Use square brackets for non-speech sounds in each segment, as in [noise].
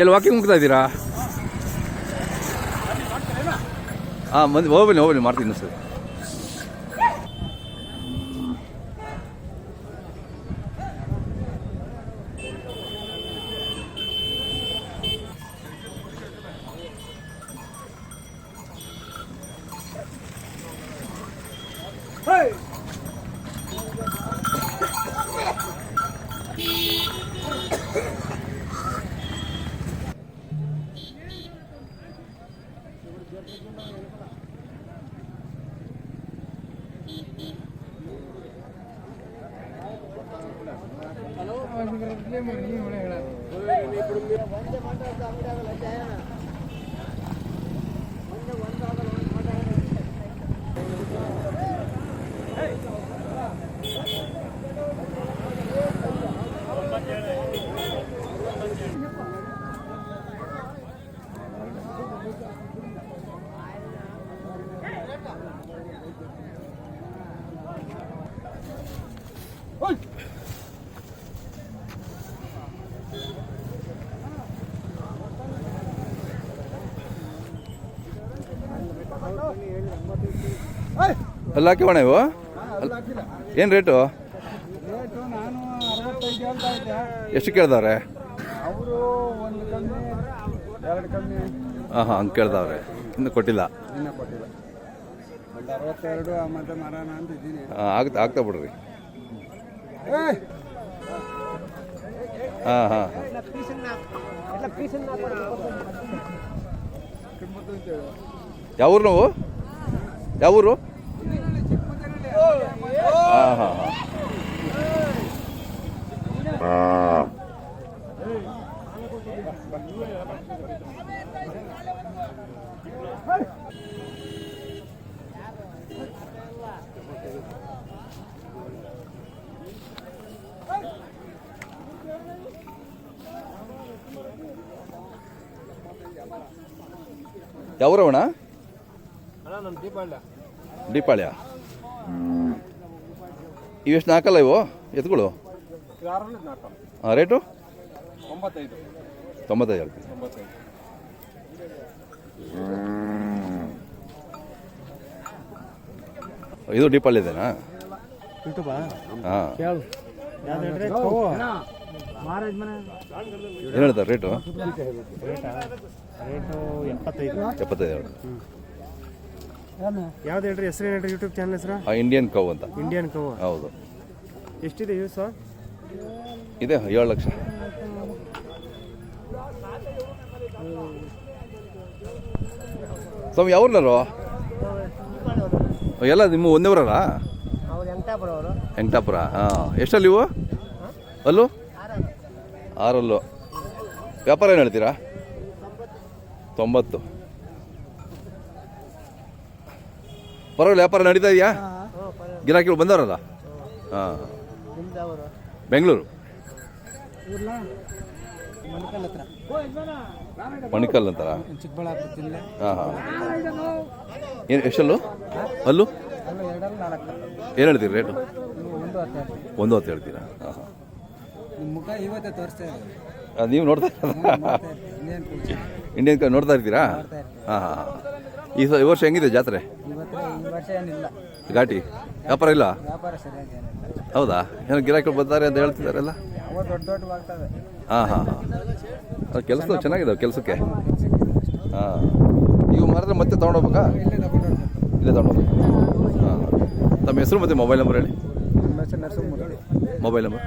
ಎಲ್ಲಿ ವಾಕಿಂಗ್ ಹೋಗ್ತಾ ಇದ್ದೀರಾ? ಹಾಂ ಬಂದು ಹೋಗ್ಬನ್ನಿ ಹೋಗ್ಬನ್ನಿ ಮಾಡ್ತೀನಿ ಸರ್ ಅಲ್ಲಿ ಹಾಕಿವಣ ಇವು? ಏನು ರೇಟು ಎಷ್ಟು ಕೇಳ್ದವ್ರೆ? ಹಾಂ ಹಾಂ ಹಂಗೆ ಕೇಳ್ದವ್ರೆ. ಇನ್ನು ಕೊಟ್ಟಿಲ್ಲ. ಆಗ್ತಾ ಆಗ್ತಾ ಬಿಡ್ರಿ. ಹಾಂ ಹಾಂ ಹಾಂ. ಯಾವ ಊರು ನಾವು? ಯಾವೂರು? ಹಾಂ ಹಾಂ ಹಾಂ ಯಾವ ಊರವಣ ದೀಪಾಳ್ಯ ಇವೆಷ್ಟು ನಾಲ್ಕಲ್ಲ ಇವು? ಎತ್ಗಳು ಹಾಂ ರೇಟು? ತೊಂಬತ್ತೈದು. ಇದು ದೀಪಾಳ್ಯದೇನಾ ಇದೇನಾ? ಹಾಂ. ಕೇಳು. ಏನು? ಹೇಳ್ತಾರೆ ರೇಟು? ರೇಟು? ಎಪ್ಪತ್ತೈದು. ಯಾವ್ದು? ಹೇಳ್ರಿ? ಹೆಸರು ಹೇಳ್ರಿ? ಯೂಟ್ಯೂಬ್ ಚಾನಲ್ ಹೆಸರು? ಆ ಇಂಡಿಯನ್ ಕವ್ ಅಂತ. ಇಂಡಿಯನ್ ಕವ್ ಹೌದು. ಎಷ್ಟಿದೆ ಯೂಸ್ ಇದೆ ಏಳು ಲಕ್ಷ. ಸ್ವಾಮಿ ಯಾವ್ರಲ್ಲರು ಎಲ್ಲ ನಿಮ್ಮ ಒಂದೇ ಊರಲ್ಲ ಎಂಟಾಪುರ ಹಾಂ. ಎಷ್ಟಲ್ಲಿ ಇವು ಅಲ್ಲು? ಆರಲ್ಲು. ವ್ಯಾಪಾರ ಏನು ಹೇಳ್ತೀರಾ? ತೊಂಬತ್ತು. ಪರವಾಗಿಲ್ಲ ವ್ಯಾಪಾರ ನಡೀತಾ ಇದೆಯಾ? ಗಿರಾಕಿಗಳು ಬಂದವರಲ್ಲ? ಹಾಂ ಬೆಂಗಳೂರು. ಮಣಿಕಲ್ ಅಂತಾರ ಹಾಂ ಹಾಂ. ಏನು ಎಷ್ಟಲ್ಲು? ಅಲ್ಲು? ಏನು ಹೇಳ್ತೀರಿ ರೇಟು? ಒಂದು ಹತ್ತು ಹೇಳ್ತೀರಾ? ಹಾಂ ಹಾಂ. ನಿಮ್ಮ ಮುಖ ಇವತ್ತೇ ತೋರಿಸ್ತಾ ನೀವು ನೋಡ್ತಾ ಇಂಡಿಯನ್ [laughs] ನೋಡ್ತಾ ಇರ್ತೀರಾ? ಹಾಂ ಹಾಂ ಹಾಂ. ಈ ಸ ಈ ವರ್ಷ ಹೆಂಗಿದೆ ಜಾತ್ರೆ? ಇವತ್ತು ಈ ವರ್ಷ ಏನಿಲ್ಲ. ಘಾಟಿ? ವ್ಯಾಪಾರ ಇಲ್ಲ? ವ್ಯಾಪಾರ ಸರಿಯಾಗಿ ಏನಿಲ್ಲ. ಹೌದಾ? ಏನೋ ಗಿರಾಕಿಗಳು ಬರ್ತಾರೆ ಅಂತ ಹೇಳ್ತಿದ್ದಾರೆಲ್ಲ? ಅವ ದೊಡ್ಡ ದೊಡ್ಡ ಆಗ್ತವೆ ಹಾಂ ಹಾಂ. ಹಾಂ ಕೆಲಸ ಚೆನ್ನಾಗಿದೆ ಕೆಲಸಕ್ಕೆ? ಹಾಂ. ನೀವು ಮಾರಿದ್ರೆ ಮತ್ತೆ ತೊಗೊಂಡೋಗ್ಬೇಕಾ? ಇಲ್ಲೇ ತಗೊಂಡು ಇಲ್ಲೇ ತೊಗೊಂಡೋಗ್ಬೇಕು ಹಾಂ ತಮ್ಮ ಹೆಸರು ಮತ್ತೆ ಮೊಬೈಲ್ ನಂಬರ್ ಹೇಳಿ. ನಮ್ಮ ಹೆಸರು Narasimhamurthy mobile number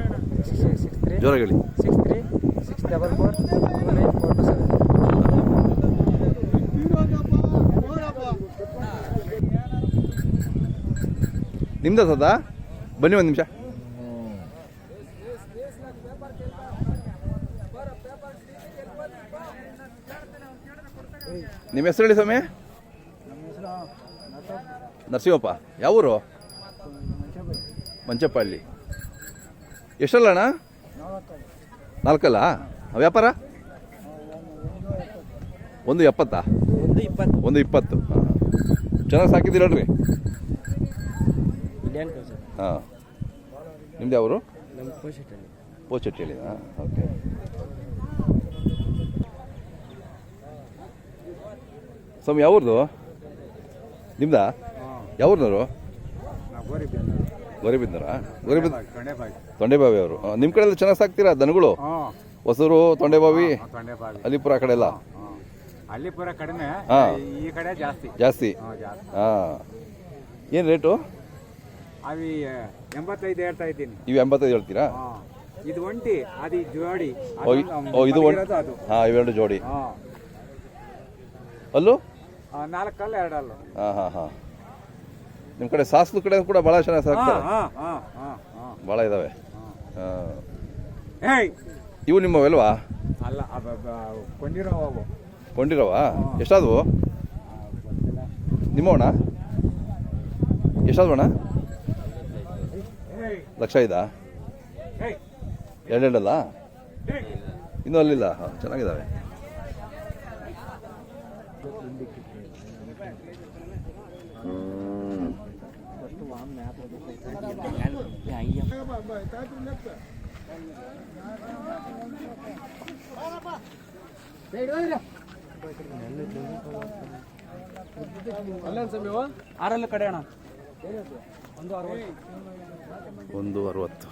six three ಜೋರಾಗಿ ಹೇಳಿ. Six three six double four two nine four two seven ನಿಮ್ದ ಸದಾ? ಬನ್ನಿ ಒಂದು ನಿಮಿಷ. ನಿಮ್ಮ ಹೆಸರು ಹೇಳಿ ಸ್ವಾಮಿ? ನರಸಿಂಹಪ್ಪ. ಯಾವ ಊರು? ಮಂಚಪ್ಪಳ್ಳಿ ಎಷ್ಟಲ್ಲ ಅಣ್ಣ ನಾಲ್ಕಲ್ಲ? ವ್ಯಾಪಾರ? ಒಂದು ಎಪ್ಪತ್ತಾ? ಒಂದು ಇಪ್ಪತ್ತು. ಹಾಂ ಚೆನ್ನಾಗಿ ಸಾಕಿದ್ದೀರಲ್ರಿ ಹಾಂ. ನಿಮ್ದು ಯಾವರು? ಪೋಚೆಟ್ಟಿ ಹಾಂ ಓಕೆ. ಸ್ವಾಮಿ ಯಾವ್ರದು? ನಿಮ್ದ? ಯಾವ್ರದವರು ಗೌರಿಬಿದ್ದರಾ ಗೌರಿಬಿದ್ದ ತೊಂಡೆಬಾವಿ ಅವರು. ನಿಮ್ಮ ಕಡೆಲ್ಲ ಚೆನ್ನಾಗಿ ಸಾಕ್ತೀರಾ ದನಗಳು? ಹೊಸೂರು ತೊಂಡೆಬಾವಿ ಅಲಿಪುರ ಆ ಕಡೆ ಎಲ್ಲ? ಹಾಂ ಅಲ್ಲಿ ಪೂರ ಕಡಿಮೆ ಹಾ. ಈ ಕಡೆ ಜಾಸ್ತಿ. ಜಾಸ್ತಿ. ಹಾಂ ಜಾಸ್ತಿ. ಹಾಂ. ಏನು ರೇಟು? ಅವಿ ಎಂಬತ್ತೈದು ಹೇಳ್ತಾ ಇದ್ದೀನಿ. ಇವು ಎಂಬತ್ತೈದು ಹೇಳ್ತೀರಾ? ಹಾಂ. ಇದು ಒಂಟಿ ಅದು ಈ ಜೋಡಿ. ಓ ಇ- ಅದೊಂದು ಓ ಇದು ಒಂದು ಮಲಗಿರೋದು ಅದು. ಹಾಂ ಇವೆರಡು ಜೋಡಿ. ಹಾಂ. ಅಲ್ಲೂ? ನಾಲ್ಕಲ್ಲ ಎರಡಲ್ಲ. ಹಾಂ ಹಾಂ ಹಾಂ. ನಿಮ್ಮ ಕಡೆ ಸಾಸ್ಲು ಕಡೆ ಕೂಡ ಭಾಳ ಚೆನ್ನಾಗಿ ಸಾಕ್ತಾರೆ. ಹಾಂ ಹಾಂ ಹಾಂ ಹಾಂ. ಭಾಳ ಇದ್ದಾವೆ ಹಾಂ. ಏಯ್! ಇವು ನಿಮ್ಮವೆಲ್ವಾ ಅಲ್ಲ ಅಬ್ಬ- ಅಬ್ಬ- ಕೊಂಡಿರೋ ಅವು. ಕೊಂಡಿರವಾ? ಎಷ್ಟಾದವು? ನಿಮ್ಮವಣ ಎಷ್ಟಾದವಣ ಲಕ್ಷ ಏಯ್ ಎರಡೆರಡಲ್ಲ? ಇನ್ನೂ ಅಲ್ಲಿಲ್ಲ? ಹಾಂ ಚೆನ್ನಾಗಿದ್ದಾವೆ ಆರಲ್ಲ ಕಡೆ ಅಣ್ಣ. ಒಂದು ಅರವತ್ತು.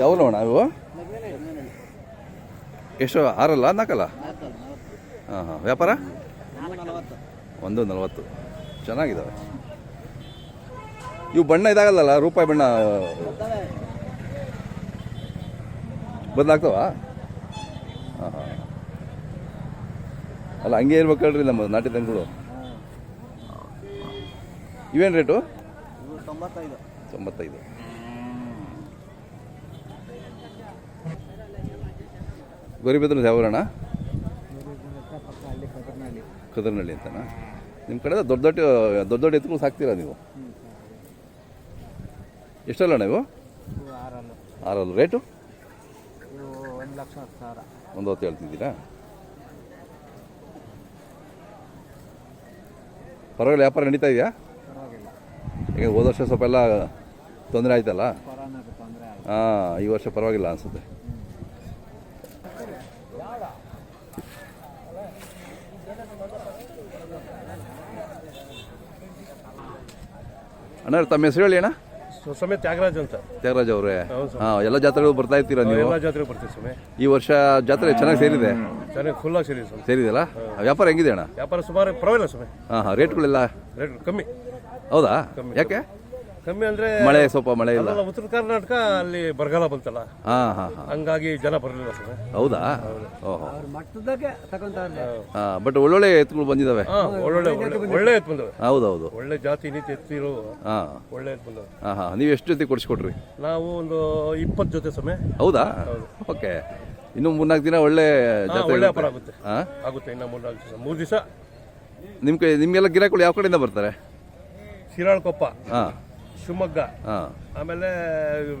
ಯಾವಲ್ಲ ಅಣ್ಣ ಇವು? ಎಷ್ಟು, ಆರಲ್ಲ, ನಾಲ್ಕಲ್ಲ? ಹಾಂ ಹಾಂ. ವ್ಯಾಪಾರ? ಒಂದು ನಲವತ್ತು. ಚೆನ್ನಾಗಿದ್ದಾವೆ ಇವು ಬಣ್ಣ ಇದಾಗಲ್ಲ ರೂಪಾಯಿ ಬಣ್ಣ? ಬದಲಾಗ್ತವ? ಹಾಂ ಹಾಂ. ಅಲ್ಲ, ಹಂಗೆ ಇರ್ಬೇಕಲ್ರಿ ನಮ್ಮ ನಾಟಿ ತಂಗಳು. ಇವೇನು ರೇಟು? ತೊಂಬತ್ತೈದು ತೊಂಬತ್ತೈದು. ಗೌರಿಬಿದ್ರ ಯಾವೂರಣ್ಣ ಕದರ್ನಳ್ಳಿ ಅಂತನಾ? ನಿಮ್ಮ ಕಡೆ ದೊಡ್ಡ ದೊಡ್ಡ ದೊಡ್ಡ ದೊಡ್ಡ ಎತ್ತುಗಳು ಸಾಕ್ತೀರಾ ನೀವು? ಎಷ್ಟಲ್ಲ ನೀವು ಆರಲ್ಲ. ರೇಟು? ಒಂದು ಹತ್ತು ಹೇಳ್ತಿದ್ದೀರಾ? ಪರವಾಗಿಲ್ಲ ವ್ಯಾಪಾರ ನಡೀತಾ ಇದೆಯಾ? ಈಗ ಹೋದ ವರ್ಷ ಸ್ವಲ್ಪ ಎಲ್ಲ ತೊಂದರೆ ಆಯ್ತಲ್ಲ? ಹಾಂ ಈ ವರ್ಷ ಪರವಾಗಿಲ್ಲ ಅನಿಸುತ್ತೆ. ಅಣ್ಣ ತಮ್ಮ ಹೆಸರು ಹೇಳಿ ಅಣ್ಣ? ಸಮಯ ತ್ಯಾಗರಾಜ್ ಅಂತ. ತ್ಯಾಗರಾಜ್ ಅವರೇ. ಹೌದು. ಹಾಂ ಎಲ್ಲ ಜಾತ್ರೆಗಳು ಬರ್ತಾ ಇರ್ತೀರಾ ನೀವು? ಎಲ್ಲ ಜಾತ್ರೆಗೆ ಬರ್ತೀವಿ ಸ್ವಾಮಿ ಈ ವರ್ಷ ಜಾತ್ರೆ ಚೆನ್ನಾಗಿ ಸೇರಿದೆ? ಚೆನ್ನಾಗಿ ಫುಲ್ ಆಗಿ ಸೇರಿ ಸ್ವಾಮಿ ಸೇರಿದೆಯಲ್ಲ? ವ್ಯಾಪಾರ ಹೆಂಗಿದೆ ಅಣ್ಣ? ವ್ಯಾಪಾರ ಸುಮಾರು ಪರವಾಗಿಲ್ಲ ಸ್ವಾಮಿ ಹಾಂ ಹಾಂ ರೇಟ್ಗಳೆಲ್ಲ ರೇಟ್ ಕಮ್ಮಿ. ಹೌದಾ? ಯಾಕೆ? ಕಮ್ಮಿ ಅಂದ್ರೆ ಮಳೆ ಸ್ವಲ್ಪ ಮಳೆ ಇಲ್ಲ. ಅಲ್ಲ, ಉತ್ತರ ಕರ್ನಾಟಕ ಅಲ್ಲಿ ಬರಗಾಲ ಬಂತಲ್ಲ. ಹಾಂ ಹಾಂ ಹಾಂ. ಹಂಗಾಗಿ ಜನ ಬರಲಿಲ್ಲ ಸರ್. ಹೌದಾ? ಓಹೋ. ಮಟ್ಟದಾಗೆ ತಗೊಂತಾರೆ ಹಾಂ ಬಟ್ ಒಳ್ಳೊಳ್ಳೆ ಎತ್ತುಗಳು ಬಂದಿದ್ದಾವೆ ಹಾ ಒಳ್ಳೊಳ್ಳೆ ಒಳ್ಳೆ ಒಳ್ಳೆ ಎತ್ ಬಂದವೆ ಹೌದೌದು. ಒಳ್ಳೆ ಜಾತಿ ನೀತಿ ಎತ್ತಿರು ಹಾಂ. ಒಳ್ಳೆ ಎತ್ ಬಂದವೆ ಹಾಂ ಹಾಂ. ನೀವು ಎಷ್ಟು ಜೊತೆ ಕೊಡಿಸ್ಕೊಟ್ರಿ? ನಾವು ಒಂದು ಇಪ್ಪತ್ತು ಜೊತೆ ಸಮಯ ಹೌದಾ? ಓಕೆ. ಇನ್ನು ಮೂರ್ನಾಲ್ಕು ದಿನ ಒಳ್ಳೆ ಜಾತ್ರೆ ಒಳ್ಳೆ ಅಪರ ಆಗುತ್ತೆ. ಹಾಂ? ಆಗುತ್ತೆ ಇನ್ನ ಮೂರ್ನಾಲ್ಕು ದಿವಸ. ಮೂರು ದಿವಸ ನಿಮ್ಮ ಕೈ ನಿಮಗೆಲ್ಲ ಗಿರಾಕಿಗಳು ಯಾವ ಕಡೆಯಿಂದ ಬರ್ತಾರೆ? ಶಿರಾಳಕೊಪ್ಪ. ಹಾಂ. ಶಿವಮೊಗ್ಗ ಹಾಂ. ಆಮೇಲೆ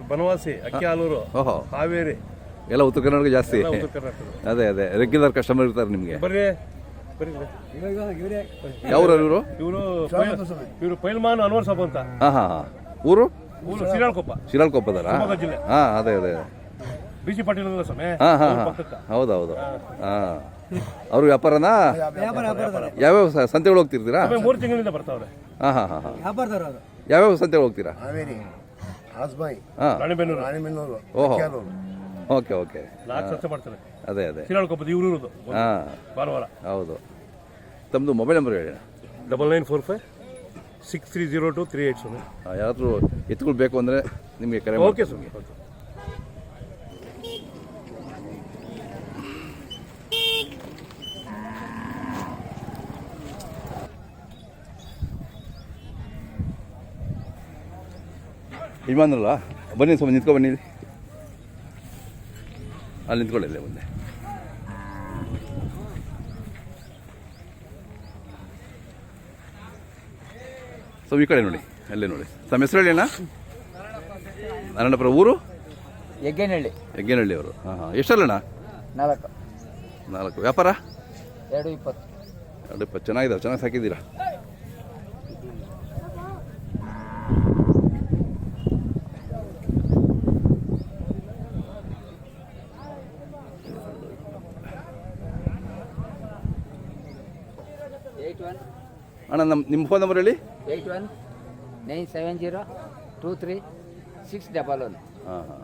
ಬನವಾಸಿ ಅಕ್ಕಿಹಾಲೂರು ಓಹೋ. ಹಾವೇರಿ. ಎಲ್ಲ ಉತ್ತರ ಕರ್ನಾಟಕ ಜಾಸ್ತಿ. ಎಲ್ಲ ಉತ್ತರ ಕರ್ನಾಟಕ. ಅದೇ ಅದೇ. ರೆಗ್ಯುಲರ್ ಕಸ್ಟಮರ್ ಇರ್ತಾರೆ ನಿಮಗೆ. ಬರ್ರಿ. ಬರ್ರಿ. ಇವರು ಇವರು ಇವರು ಪೈಲ್ಮಾನ್ ಅನ್ವರ್ ಸಾಬ್ ಅಂತ. ಹಾಂ ಹಾಂ ಹಾಂ. ಊರು? ಊರು ಶ್ರೀರಾಳ್ಕೊಪ್ಪ ಶಿರಾಳ್ಕೊಪ್ಪದಾರ? ಶಿವಮೊಗ್ಗ ಜಿಲ್ಲೆ. ಹಾಂ ಅದೇ ಅದೇ. ಬಿ ಸಿ ಪಾಟೀಲ್ ಅಲ್ಲ ಹಾಂ ಹಾಂ. ಹಾಂ ಹೌದೌದು ಹಾಂ. ಅವ್ರ ವ್ಯಾಪಾರನಾ? ಯಾವ್ಯಾವ ಸ- ಸಂತೆಗಳು ಹೋಗ್ತಿರ್ತೀರಾ? ಮೂರು ತಿಂಗಳಿಂದ ಬರ್ತಾವ್ರೆ. ಹಾಂ ಹಾಂ ಹಾಂ ಹಾಂ. ವ್ಯಾಪಾರದವ್ರು ಅವರು. ಯಾವ್ಯಾವ ಸಂತೆಗೆ ಹೋಗ್ತೀರಾ? ಹಾವೇರಿ ಹಾಸ್ಬಾಯಿ ಹಾಂ. ರಾಣಿಬೆನ್ನೂರು. ರಾಣಿಬೆನ್ನೂರು ಓಹೋ. ಅಕ್ಕಿಯಾಲೂರು. Okay okay. ನಾಲ್ಕು ಸಂತೆ ಮಾಡ್ತಾರೆ. ಅದೇ ಅದೇ. ಶ್ರೀರಾಳ್ಕೊಪ್ಪದ ಇವ್ರು ಇರೋದು ಹಾಂ. ಭಾನುವಾರ. ಹೌದು. ತಮ್ಮದು ಮೊಬೈಲ್ ನಂಬರ್ ಹೇಳಿ. Double nine four five six three zero two three eight ಸೊನ್ನೆ ಯಾರಾದರೂ ಎತ್ಕೊಳ್ಬೇಕು ಬೇಕು ಅಂದರೆ ನಿಮಗೆ ಕರೆ ಓಕೆ ಸರ್ ಓಕೆ. ಯಜಮಾನ್ರಲ್ಲ ಬನ್ನಿ ಸ್ವಲ್ಪ ನಿಂತ್ಕೊ ಬನ್ನಿ ಇಲ್ಲಿ. ಅಲ್ಲಿ ನಿಂತ್ಕೊಳ್ಳಿ ಇಲ್ಲೇ ಮುಂದೆ. ಸೊ ಈ ಕಡೆ ನೋಡಿ ಅಲ್ಲೇ ನೋಡಿ. ತಮ್ಮ ಹೆಸರು ಹೇಳಿ ಅಣ್ಣ? ನಾರಾಯಣಪುರ ಊರು? ಹೆಗ್ಗೇನಹಳ್ಳಿ ಹೆಗ್ಗೇನಹಳ್ಳಿ ಅವರು. ಹಾಂ ಹಾಂ. ಎಷ್ಟಲ್ಲಣ್ಣ ನಾಲ್ಕು. ನಾಲ್ಕು. ವ್ಯಾಪಾರ? ಎರಡು ಇಪ್ಪತ್ತು. ಎರಡು ಇಪ್ಪತ್ತು. ಚೆನ್ನಾಗಿದ್ದಾವೆ ಚೆನ್ನಾಗಿ ಸಾಕಿದ್ದೀರಾ ಏಯ್ಟ್ ಒನ್ ಅಣ್ಣ ನಮ್ಮ ನಿಮ್ಮ ಫೋನ್ ನಂಬರ್ ಹೇಳಿ. Eight one nine seven zero two three six double one. ಹಾಂ ಹಾಂ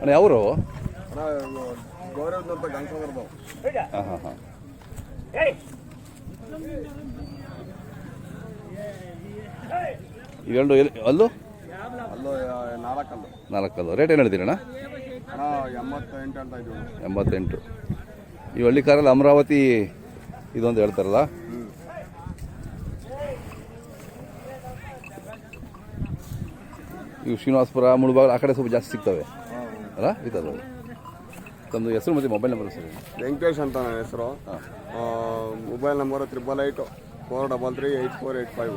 ಅಣ್ಣ ಯಾವರು? ಹಾಂ ಹಾಂ ಹಾಂ. ಇವೆರಡು ಎಲ್ಲಿ ಅಲ್ಲೂ? ಅಲ್ಲೋ ನಾಲ್ಕಲ್ಲು. ನಾಲ್ಕಲ್ಲು. ರೇಟ್ ಏನು ಹೇಳ್ತೀರಣ್ಣ ಹಣ ಎಂಬತ್ತೆಂಟು ಅಂತ ಇದ್ದೀವಿ. ಎಂಬತ್ತೆಂಟು. ಈ ಹಳ್ಳಿ ಕಾರಲ್ಲಿ ಅಮರಾವತಿ ಇದೊಂದು ಹೇಳ್ತಾರಲ್ಲ? ಇವು ಶ್ರೀನಿವಾಸಪುರ ಮುಳುಬಾಗ ಆ ಕಡೆ ಸ್ವಲ್ಪ ಜಾಸ್ತಿ ಸಿಗ್ತವೆ. ಅಲ್ಲ ಇದ್ದದು ತಮ್ಮದು ಹೆಸರು ಮತ್ತು ಮೊಬೈಲ್ ನಂಬರ್ ಸರ್. ವೆಂಕಟೇಶ್ ಅಂತ ನನ್ನ ಹೆಸರು. Mobile number triple eight four double three eight four eight five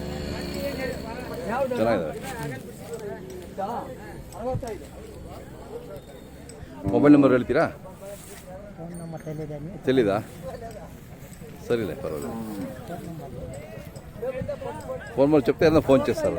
ಚೆನ್ನಾಗಿದ್ದಾವೆ ಮೊಬೈಲ್ ನಂಬರ್ ಹೇಳ್ತೀರಾ తెలీదా సరేలే పర్వాలేదు ఫోన్ మరి చెప్తే ఏదైనా ఫోన్ చేస్తారు